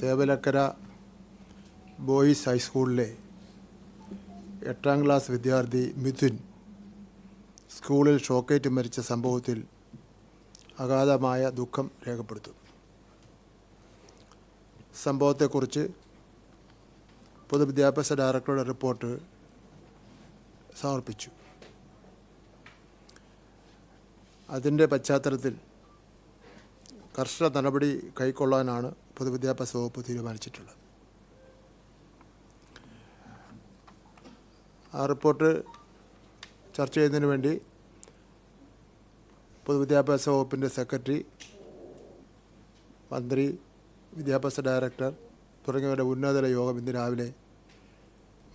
Thevalakkara boys ഹൈസ്കൂളിലെ എട്ടാം class വിദ്യാർത്ഥി മിഥുൻ സ്കൂളിൽ ഷോക്കേറ്റ് മരിച്ച സംഭവത്തിൽ അഗാധമായ ദുഃഖം രേഖപ്പെടുത്തും. സംഭവത്തെക്കുറിച്ച് പൊതുവിദ്യാഭ്യാസ ഡയറക്ടറുടെ റിപ്പോർട്ട് സമർപ്പിച്ചു. അതിന്റെ പശ്ചാത്തലത്തിൽ കർശന നടപടി കൈക്കൊള്ളാനാണ് പൊതുവിദ്യാഭ്യാസ വകുപ്പ് തീരുമാനിച്ചിട്ടുള്ളത്. ആ റിപ്പോർട്ട് ചർച്ച ചെയ്യുന്നതിന് വേണ്ടി പൊതുവിദ്യാഭ്യാസ വകുപ്പിന്റെ സെക്രട്ടറി മന്ത്രി വിദ്യാഭ്യാസ ഡയറക്ടർ തുടങ്ങിയവരുടെ ഉന്നതതല യോഗം ഇന്ന് രാവിലെ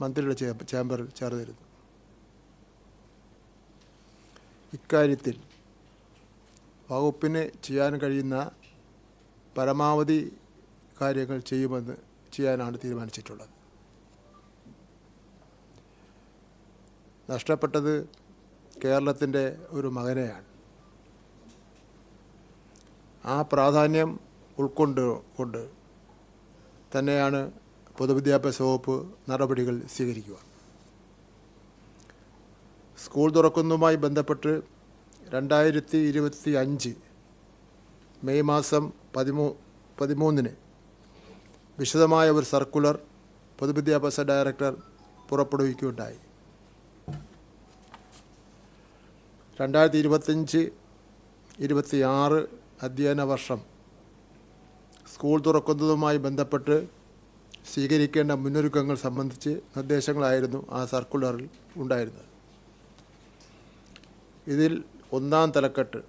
മന്ത്രിയുടെ ചേംബറിൽ ചേർന്നിരുന്നു. ഇക്കാര്യത്തിൽ വകുപ്പിന് ചെയ്യാൻ കഴിയുന്ന പരമാവധി കാര്യങ്ങൾ ചെയ്യുമെന്ന് ചെയ്യാനാണ് തീരുമാനിച്ചിട്ടുള്ളത്. നഷ്ടപ്പെട്ടത് കേരളത്തിന്റെ ഒരു മകനെയാണ്. ആ പ്രാധാന്യം ഉൾക്കൊണ്ട് കൊണ്ട് തന്നെയാണ് പൊതുവിദ്യാഭ്യാസ വകുപ്പ് നടപടികൾ സ്വീകരിക്കുക. സ്കൂൾ തുറക്കുന്നതുമായി ബന്ധപ്പെട്ട് രണ്ടായിരത്തി ഇരുപത്തി അഞ്ച് മെയ് മാസം പതിമൂ പതിമൂന്നിന് വിശദമായ ഒരു സർക്കുലർ പൊതുവിദ്യാഭ്യാസ ഡയറക്ടർ പുറപ്പെടുവിക്കുകയുണ്ടായി. രണ്ടായിരത്തി ഇരുപത്തഞ്ച് ഇരുപത്തിയാറ് അധ്യയന വർഷം സ്കൂൾ തുറക്കുന്നതുമായി ബന്ധപ്പെട്ട് സ്വീകരിക്കേണ്ട മുന്നൊരുക്കങ്ങൾ സംബന്ധിച്ച് നിർദ്ദേശങ്ങളായിരുന്നു ആ സർക്കുലറിൽ ഉണ്ടായിരുന്നത്. ഇതിൽ ഒന്നാം തലക്കെട്ട്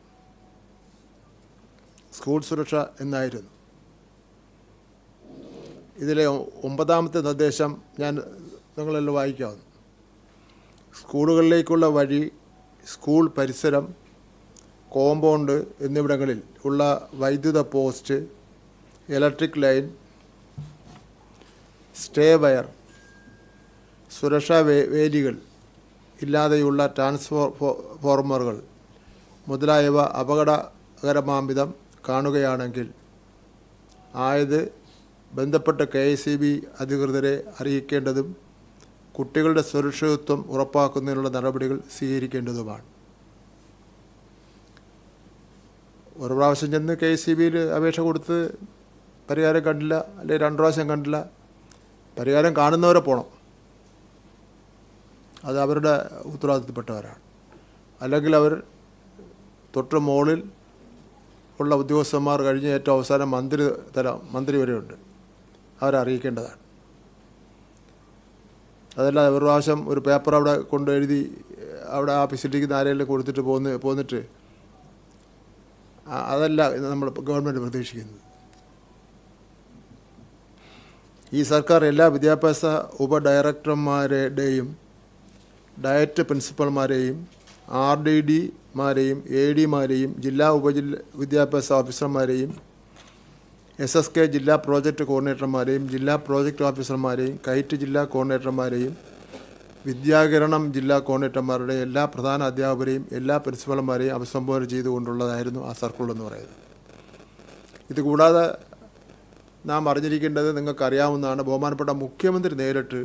സ്കൂൾ സുരക്ഷ എന്നായിരുന്നു. ഇതിലെ ഒമ്പതാമത്തെ നിർദ്ദേശം ഞാൻ നിങ്ങളെല്ലാം വായിക്കാവുന്നു സ്കൂളുകളിലേക്കുള്ള വഴി സ്കൂൾ പരിസരം കോമ്പൗണ്ട് എന്നിവിടങ്ങളിൽ ഉള്ള വൈദ്യുത post electric line stay wire സുരക്ഷാ വേലികൾ ഇല്ലാതെയുള്ള ട്രാൻസ്ഫോർമറുകൾ മുതലായവ അപകടകരമാംവിധം കാണുകയാണെങ്കിൽ ആയത് ബന്ധപ്പെട്ട കെ എസ് സി ബി അധികൃതരെ അറിയിക്കേണ്ടതും കുട്ടികളുടെ സുരക്ഷിതത്വം ഉറപ്പാക്കുന്നതിനുള്ള നടപടികൾ സ്വീകരിക്കേണ്ടതുമാണ്. ഒരു പ്രാവശ്യം ചെന്ന് കെ എസ് സി ബിയിൽ അപേക്ഷ കൊടുത്ത് പരിഹാരം കണ്ടില്ല അല്ലെങ്കിൽ രണ്ട് പ്രാവശ്യം കണ്ടില്ല പരിഹാരം കാണുന്നവരെ പോകണം അത് അവരുടെ ഉത്തരവാദിത്തപ്പെട്ടവരാണ്. അല്ലെങ്കിൽ അവർ തൊട്ട് മുകളിൽ ഉള്ള ഉദ്യോഗസ്ഥന്മാർ കഴിഞ്ഞ് ഏറ്റവും അവസാനം മന്ത്രി തല മന്ത്രി വരെയുണ്ട്. അവരെ അറിയിക്കേണ്ടതാണ് അതല്ല ഒരു പ്രാവശ്യം ഒരു പേപ്പർ അവിടെ കൊണ്ട് എഴുതി അവിടെ ആ ഫെസിലിറ്റിക്ക് ആരെങ്കിലും കൊടുത്തിട്ട് പോന്ന് പോന്നിട്ട് അതല്ല നമ്മൾ ഗവൺമെന്റ് പ്രതീക്ഷിക്കുന്നത്. ഈ സർക്കാർ എല്ലാ വിദ്യാഭ്യാസ ഉപ ഡയറക്ടർമാരുടെയും ഡയറ്റ് പ്രിൻസിപ്പൽമാരെയും ആർ ഡി ഡിമാരെയും എ ഡിമാരെയും ജില്ലാ ഉപജില്ല വിദ്യാഭ്യാസ ഓഫീസർമാരെയും എസ് എസ് കെ ജില്ലാ പ്രോജക്റ്റ് കോർഡിനേറ്റർമാരെയും ജില്ലാ പ്രോജക്റ്റ് ഓഫീസർമാരെയും കൈറ്റ് ജില്ലാ കോർഡിനേറ്റർമാരെയും വിദ്യാകരണം ജില്ലാ കോർഡിനേറ്റർമാരുടെ എല്ലാ പ്രധാന അധ്യാപകരെയും എല്ലാ പ്രിൻസിപ്പൽമാരെയും അഭിസംബോധന ചെയ്തുകൊണ്ടുള്ളതായിരുന്നു ആ സർക്കിൾ എന്ന് പറയുന്നത്. ഇതുകൂടാതെ നാം അറിഞ്ഞിരിക്കേണ്ടത് നിങ്ങൾക്ക് അറിയാവുന്നതാണ് ബഹുമാനപ്പെട്ട മുഖ്യമന്ത്രി നേരിട്ട്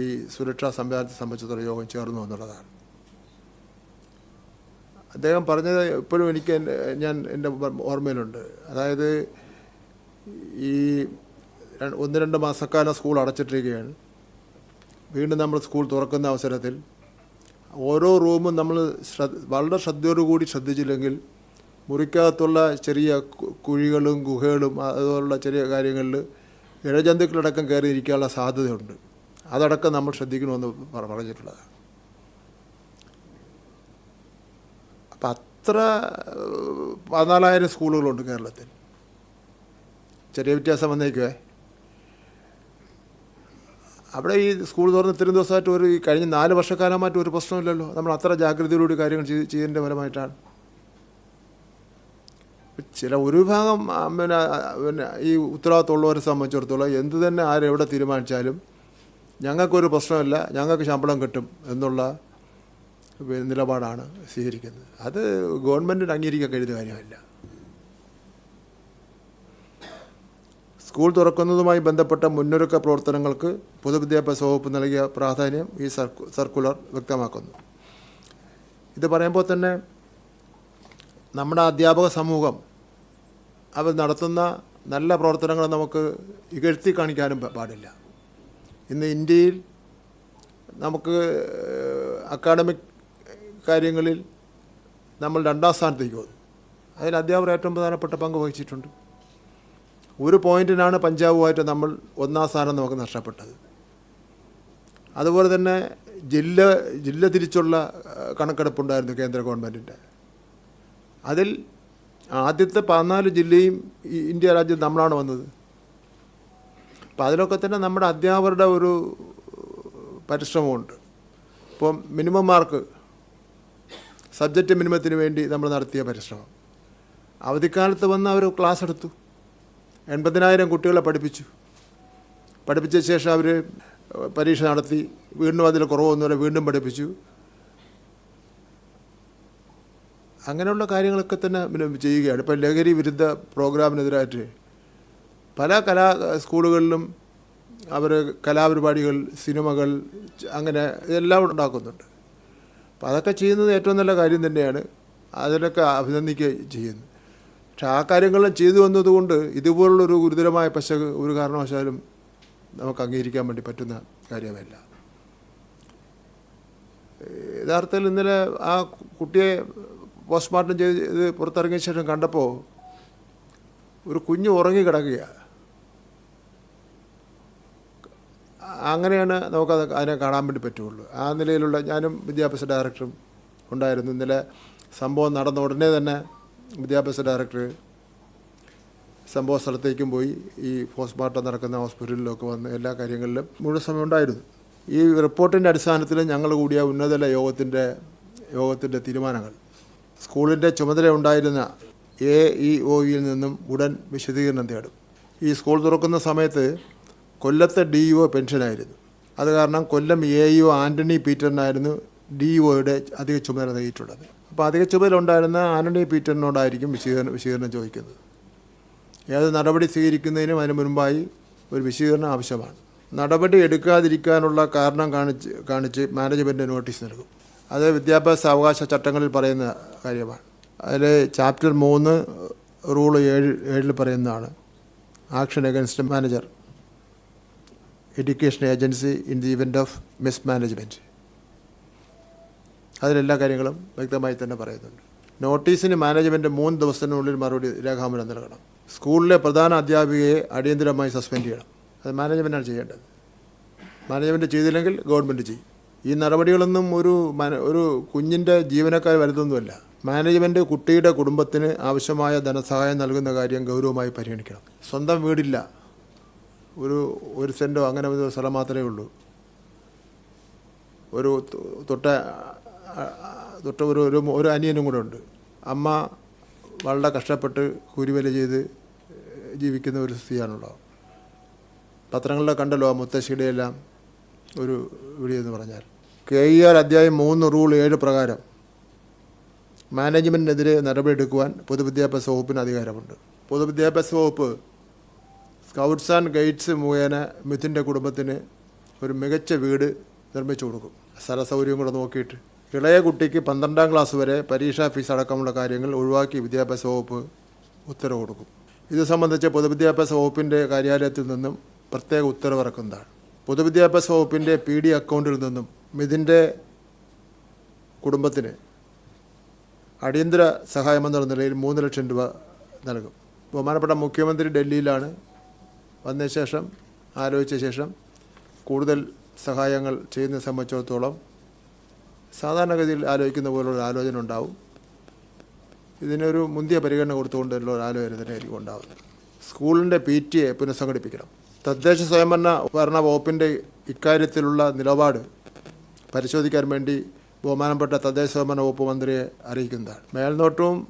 ഈ സുരക്ഷാ സംവിധാനത്തെ സംബന്ധിച്ചുള്ള യോഗം ചേർന്നു എന്നുള്ളതാണ്. അദ്ദേഹം പറഞ്ഞത് ഇപ്പോഴും എനിക്ക് ഞാൻ എന്റെ ഓർമ്മയിലുണ്ട്. അതായത് ഈ ഒന്ന് രണ്ട് മാസക്കാലം സ്കൂൾ അടച്ചിട്ടിരിക്കുകയാണ്. വീണ്ടും നമ്മൾ സ്കൂൾ തുറക്കുന്ന അവസരത്തിൽ ഓരോ റൂമും നമ്മൾ ശ്രദ്ധ വളരെ ശ്രദ്ധയോടുകൂടി ശ്രദ്ധിച്ചില്ലെങ്കിൽ മുറിക്കകത്തുള്ള ചെറിയ കുഴികളും ഗുഹകളും അതുപോലുള്ള ചെറിയ കാര്യങ്ങളിൽ ഇഴജന്തുക്കളടക്കം കയറി ഇരിക്കാനുള്ള സാധ്യതയുണ്ട്. അതടക്കം നമ്മൾ ശ്രദ്ധിക്കണമെന്ന് പറഞ്ഞിട്ടുള്ളത് അപ്പം അത്ര പതിനാലായിരം സ്കൂളുകളുണ്ട് കേരളത്തിൽ. ചെറിയ വ്യത്യാസം വന്നേക്കുവേ. അവിടെ ഈ സ്കൂൾ തുറന്ന് ഇത്രയും ദിവസമായിട്ട് ഒരു കഴിഞ്ഞ നാല് വർഷക്കാലമായിട്ട് ഒരു പ്രശ്നമില്ലല്ലോ. നമ്മൾ അത്ര ജാഗ്രതയോടുകൂടി കാര്യങ്ങൾ ചെയ്ത് ചെയ്തതിന്റെ ഫലമായിട്ടാണ്. ചില ഒരു വിഭാഗം പിന്നെ പിന്നെ ഈ ഉത്തരവാദിത്തമുള്ളവരെ സംബന്ധിച്ചിടത്തോളം എന്ത് തന്നെ ആരെവിടെ തീരുമാനിച്ചാലും ഞങ്ങൾക്കൊരു പ്രശ്നമില്ല ഞങ്ങൾക്ക് ശമ്പളം കിട്ടും എന്നുള്ള നിലപാടാണ് സ്വീകരിക്കുന്നത്. അത് ഗവൺമെന്റിന് അംഗീകരിക്കാൻ കഴിയുന്ന കാര്യമല്ല. സ്കൂൾ തുറക്കുന്നതുമായി ബന്ധപ്പെട്ട മുന്നൊരുക്ക പ്രവർത്തനങ്ങൾക്ക് പൊതുവിദ്യാഭ്യാസ വകുപ്പ് നൽകിയ പ്രാധാന്യം ഈ സർക്കുലർ വ്യക്തമാക്കുന്നു. ഇത് പറയുമ്പോൾ തന്നെ നമ്മുടെ അധ്യാപക സമൂഹം അവർ നടത്തുന്ന നല്ല പ്രവർത്തനങ്ങൾ നമുക്ക് ഇകഴ്ത്തി കാണിക്കാനും പാടില്ല. ഇന്ന് ഇന്ത്യയിൽ നമുക്ക് അക്കാഡമിക് കാര്യങ്ങളിൽ നമ്മൾ രണ്ടാം സ്ഥാനത്തേക്ക് പോകുന്നു അതിൽ അധ്യാപകർ ഏറ്റവും പ്രധാനപ്പെട്ട പങ്ക് വഹിച്ചിട്ടുണ്ട്. ഒരു പോയിന്റിനാണ് പഞ്ചാബുമായിട്ട് നമ്മൾ ഒന്നാം സ്ഥാനം നമുക്ക് നഷ്ടപ്പെട്ടത്. അതുപോലെ തന്നെ ജില്ല ജില്ല തിരിച്ചുള്ള കണക്കെടുപ്പുണ്ടായിരുന്നു കേന്ദ്ര ഗവൺമെന്റിന്റെ അതിൽ ആദ്യത്തെ പതിനാല് ജില്ലയും ഇന്ത്യ രാജ്യം നമ്മളാണ് വന്നത്. അപ്പം അതിലൊക്കെ തന്നെ നമ്മുടെ അധ്യാപകരുടെ ഒരു പരിശ്രമമുണ്ട്. ഇപ്പം മിനിമം മാർക്ക് സബ്ജക്റ്റ് മിനിമത്തിന് വേണ്ടി നമ്മൾ നടത്തിയ പരിശ്രമം. അവധിക്കാലത്ത് വന്ന് അവർ ക്ലാസ് എടുത്തു. എൺപതിനായിരം കുട്ടികളെ പഠിപ്പിച്ചു. പഠിപ്പിച്ച ശേഷം അവർ പരീക്ഷ നടത്തി. വീണ്ടും അതിൽ കുറവൊന്നുമില്ല വീണ്ടും പഠിപ്പിച്ചു. അങ്ങനെയുള്ള കാര്യങ്ങളൊക്കെ തന്നെ ചെയ്യുകയാണ്. ഇപ്പം ലഹരി വിരുദ്ധ പ്രോഗ്രാമിനെതിരായിട്ട് പല കലാ സ്കൂളുകളിലും അവർ കലാപരിപാടികൾ സിനിമകൾ അങ്ങനെ ഇതെല്ലാം ഉണ്ടാക്കുന്നുണ്ട്. അപ്പോൾ അതൊക്കെ ചെയ്യുന്നത് ഏറ്റവും നല്ല കാര്യം തന്നെയാണ്. അതിനൊക്കെ അഭിനന്ദിക്കുക ചെയ്യുന്നു. പക്ഷെ ആ കാര്യങ്ങളെല്ലാം ചെയ്തു വന്നതുകൊണ്ട് ഇതുപോലുള്ളൊരു ഗുരുതരമായ പശ ഒരു കാരണവശാലും നമുക്ക് അംഗീകരിക്കാൻ വേണ്ടി പറ്റുന്ന കാര്യമല്ല. യഥാർത്ഥത്തിൽ ഇന്നലെ ആ കുട്ടിയെ പോസ്റ്റ്മോർട്ടം ചെയ്ത് പുറത്തിറങ്ങിയ ശേഷം കണ്ടപ്പോൾ ഒരു കുഞ്ഞ് ഉറങ്ങി കിടക്കുകയാണ് അങ്ങനെയാണ് നമുക്കത് അതിനെ കാണാൻ വേണ്ടി പറ്റുള്ളൂ. ആ നിലയിലുള്ള ഞാനും വിദ്യാഭ്യാസ ഡയറക്ടറും ഉണ്ടായിരുന്നു. ഇന്നലെ സംഭവം നടന്ന ഉടനെ തന്നെ വിദ്യാഭ്യാസ ഡയറക്ടർ സംഭവ സ്ഥലത്തേക്കും പോയി ഈ പോസ്റ്റ്മോർട്ടം നടക്കുന്ന ഹോസ്പിറ്റലിലൊക്കെ വന്ന് എല്ലാ കാര്യങ്ങളിലും മുഴുവൻ സമയം ഉണ്ടായിരുന്നു ഈ റിപ്പോർട്ടിന്റെ അടിസ്ഥാനത്തിൽ ഞങ്ങൾ കൂടിയ ഉന്നതല യോഗത്തിന്റെ യോഗത്തിന്റെ തീരുമാനങ്ങൾ. സ്കൂളിന്റെ ചുമതല ഉണ്ടായിരുന്ന എ ഇ ഒ ഇയിൽ നിന്നും ഉടൻ വിശദീകരണം തേടും. ഈ സ്കൂൾ തുറക്കുന്ന സമയത്ത് കൊല്ലത്തെ ഡി ഇ ഒ പെൻഷനായിരുന്നു. അത് കാരണം Kollam A E O Antony പീറ്ററിനായിരുന്നു D E ഒയുടെ അധിക ചുമതല നൽകിയിട്ടുള്ളത്. അപ്പോൾ അധിക ചുമതല ഉണ്ടായിരുന്ന ആന്റണി പീറ്ററിനോടായിരിക്കും വിശദീകരണം വിശദീകരണം ചോദിക്കുന്നത്. ഏത് നടപടി സ്വീകരിക്കുന്നതിനും അതിന് മുൻപായി ഒരു വിശദീകരണം ആവശ്യമാണ്. നടപടി എടുക്കാതിരിക്കാനുള്ള കാരണം കാണിച്ച് കാണിച്ച് മാനേജ്മെന്റ് നോട്ടീസ് നൽകും. അത് വിദ്യാഭ്യാസ അവകാശ ചട്ടങ്ങളിൽ പറയുന്ന കാര്യമാണ്. അതിൽ ചാപ്റ്റർ മൂന്ന് റൂൾ ഏഴ് ഏഴിൽ പറയുന്നതാണ്. Action against manager education agency in the event of mismanagement അതിലെല്ലാ കാര്യങ്ങളും വ്യക്തമായി തന്നെ പറയുന്നുണ്ട്. നോട്ടീസിന് മാനേജ്മെന്റ് മൂന്ന് ദിവസത്തിനുള്ളിൽ മറുപടി രേഖാമൂലം നൽകണം. സ്കൂളിലെ പ്രധാന അധ്യാപികയെ അടിയന്തിരമായി സസ്പെൻഡ് ചെയ്യണം. അത് മാനേജ്മെന്റാണ് ചെയ്യേണ്ടത്. മാനേജ്മെന്റ് ചെയ്തില്ലെങ്കിൽ ഗവൺമെന്റ് ചെയ്യും. ഈ നടപടികളൊന്നും ഒരു ഒരു കുഞ്ഞിന്റെ ജീവനക്കാർ വരുന്നൊന്നുമല്ല മാനേജ്മെന്റ് കുട്ടിയുടെ കുടുംബത്തിന് ആവശ്യമായ ധനസഹായം നൽകുന്ന കാര്യം ഗൗരവമായി പരിഗണിക്കണം. സ്വന്തം വീടില്ല. ഒരു ഒരു സെന്റോ അങ്ങനെ ഒരു സ്ഥലം മാത്രമേ ഉള്ളൂ. ഒരു തൊട്ട തൊട്ട ഒരു ഒരു ഒരു അനിയനും കൂടെ ഉണ്ട്. അമ്മ വളരെ കഷ്ടപ്പെട്ട് കൂലിവേല ചെയ്ത് ജീവിക്കുന്ന ഒരു സ്ത്രീയാണുള്ളത്. പത്രങ്ങളിലെ കണ്ടല്ലോ ആ മുത്തശ്ശിയുടെ എല്ലാം ഒരു വീഡിയോ എന്ന് പറഞ്ഞാൽ. കെ ഇ ആർ അധ്യായം മൂന്ന് റൂൾ ഏഴ് പ്രകാരം മാനേജ്മെന്റിനെതിരെ നടപടിയെടുക്കുവാൻ പൊതുവിദ്യാഭ്യാസ വകുപ്പിന് അധികാരമുണ്ട്. പൊതുവിദ്യാഭ്യാസ വകുപ്പ് സ്കൗട്ട്സ് ആൻഡ് ഗൈഡ്സ് മുഖേന മിഥുന്റെ കുടുംബത്തിന് ഒരു മികച്ച വീട് നിർമ്മിച്ചു കൊടുക്കും. സ്ഥല സൗകര്യം കൂടെ നോക്കിയിട്ട്. ഇളയ കുട്ടിക്ക് പന്ത്രണ്ടാം ക്ലാസ് വരെ പരീക്ഷാ ഫീസ് അടക്കമുള്ള കാര്യങ്ങൾ ഒഴിവാക്കി വിദ്യാഭ്യാസ വകുപ്പ് ഉത്തരവ് കൊടുക്കും. ഇത് സംബന്ധിച്ച് പൊതുവിദ്യാഭ്യാസ വകുപ്പിന്റെ കാര്യാലയത്തിൽ നിന്നും പ്രത്യേക ഉത്തരവിറക്കുന്നതാണ് പൊതുവിദ്യാഭ്യാസ വകുപ്പിന്റെ പി ഡി അക്കൗണ്ടിൽ നിന്നും മിഥിന്റെ കുടുംബത്തിന് അടിയന്തര സഹായമെന്നുള്ള നിലയിൽ മൂന്ന് ലക്ഷം രൂപ നൽകും. ബഹുമാനപ്പെട്ട മുഖ്യമന്ത്രി ഡൽഹിയിലാണ് വന്ന ശേഷം ആലോചിച്ച ശേഷം കൂടുതൽ സഹായങ്ങൾ ചെയ്യുന്നതിനെ സംബന്ധിച്ചിടത്തോളം സാധാരണഗതിയിൽ ആലോചിക്കുന്ന പോലുള്ള ആലോചന ഉണ്ടാവും. ഇതിനൊരു മുന്തിയ പരിഗണന കൊടുത്തുകൊണ്ടുള്ള ഒരു ആലോചന തന്നെയായിരിക്കും ഉണ്ടാവുന്നത്. സ്കൂളിന്റെ പി ടി എ പുനഃസംഘടിപ്പിക്കണം. തദ്ദേശ സ്വയംഭരണ ഭരണ വകുപ്പിന്റെ ഇക്കാര്യത്തിലുള്ള നിലപാട് പരിശോധിക്കാൻ വേണ്ടി ബഹുമാനപ്പെട്ട തദ്ദേശ സ്വയംഭരണ വകുപ്പ് മന്ത്രിയെ അറിയിക്കുന്നതാണ്. മേൽനോട്ടവും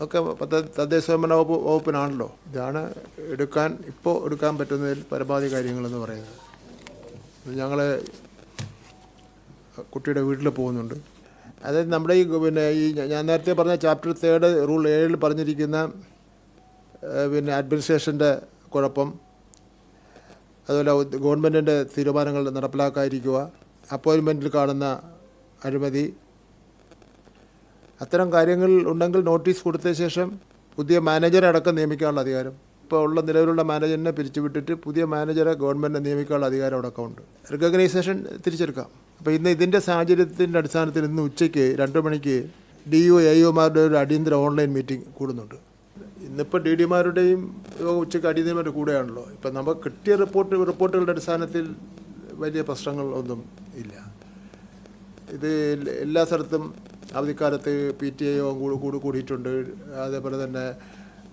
ഒക്കെ തദ്ദേശ സ്വയംഭരണ വകുപ്പ് വകുപ്പിനാണല്ലോ. ഇതാണ് എടുക്കാൻ ഇപ്പോൾ എടുക്കാൻ പറ്റുന്നതിൽ പരമാവധി കാര്യങ്ങളെന്ന് പറയുന്നത്. ഞങ്ങൾ കുട്ടിയുടെ വീട്ടിൽ പോകുന്നുണ്ട്. അതായത് നമ്മുടെ ഈ പിന്നെ ഈ ഞാൻ നേരത്തെ പറഞ്ഞ ചാപ്റ്റർ തേർഡ് റൂൾ ഏഴിൽ പറഞ്ഞിരിക്കുന്ന പിന്നെ അഡ്മിനിസ്ട്രേഷന്റെ കുഴപ്പം അതുപോലെ ഗവൺമെന്റിന്റെ തീരുമാനങ്ങൾ നടപ്പിലാക്കാതിരിക്കുക അപ്പോയിൻമെന്റിൽ കാണുന്ന അഴിമതി അത്തരം കാര്യങ്ങൾ ഉണ്ടെങ്കിൽ നോട്ടീസ് കൊടുത്ത ശേഷം പുതിയ മാനേജറെ അടക്കം നിയമിക്കാനുള്ള അധികാരം. ഇപ്പോൾ ഉള്ള നിലവിലുള്ള മാനേജറിനെ പിരിച്ചുവിട്ടിട്ട് പുതിയ മാനേജറെ ഗവൺമെന്റ് നിയമിക്കാനുള്ള അധികാരം അടക്കമുണ്ട്. റിക്കഗ്നൈസേഷൻ തിരിച്ചെടുക്കാം. അപ്പോൾ ഇന്ന് ഇതിന്റെ സാഹചര്യത്തിന്റെ അടിസ്ഥാനത്തിൽ ഇന്ന് ഉച്ചയ്ക്ക് രണ്ട് മണിക്ക് ഡി ഒ ഐ ഒമാരുടെ ഒരു അടിയന്തര ഓൺലൈൻ മീറ്റിംഗ് കൂടുന്നുണ്ട്. ഇന്നിപ്പോൾ ഡി ഡിമാരുടെയും ഉച്ചയ്ക്ക് അടിയന്തരമായിട്ട് കൂടെയാണല്ലോ. ഇപ്പം നമുക്ക് കിട്ടിയ റിപ്പോർട്ട് റിപ്പോർട്ടുകളുടെ അടിസ്ഥാനത്തിൽ വലിയ പ്രശ്നങ്ങൾ ഒന്നും ഇല്ല. ഇത് എല്ലാ സ്ഥലത്തും അവധിക്കാലത്ത് പി ടി ഐ യോഗം കൂടി കൂടി കൂടിയിട്ടുണ്ട്. അതേപോലെ തന്നെ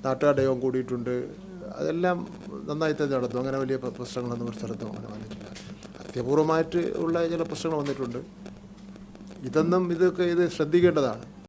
നാട്ടുകാരുടെ യോഗം കൂടിയിട്ടുണ്ട്. അതെല്ലാം നന്നായി തന്നെ നടന്നു. അങ്ങനെ വലിയ പ്ര- പ്രശ്നങ്ങളൊന്നും ഒരു സ്ഥലത്തും അങ്ങനെ വന്നിട്ടില്ല. അത്യപൂർവമായിട്ട് ഉള്ള ചില പ്രശ്നങ്ങൾ വന്നിട്ടുണ്ട്. ഇതൊന്നും ഇതൊക്കെ ഇത് ശ്രദ്ധിക്കേണ്ടതാണ്.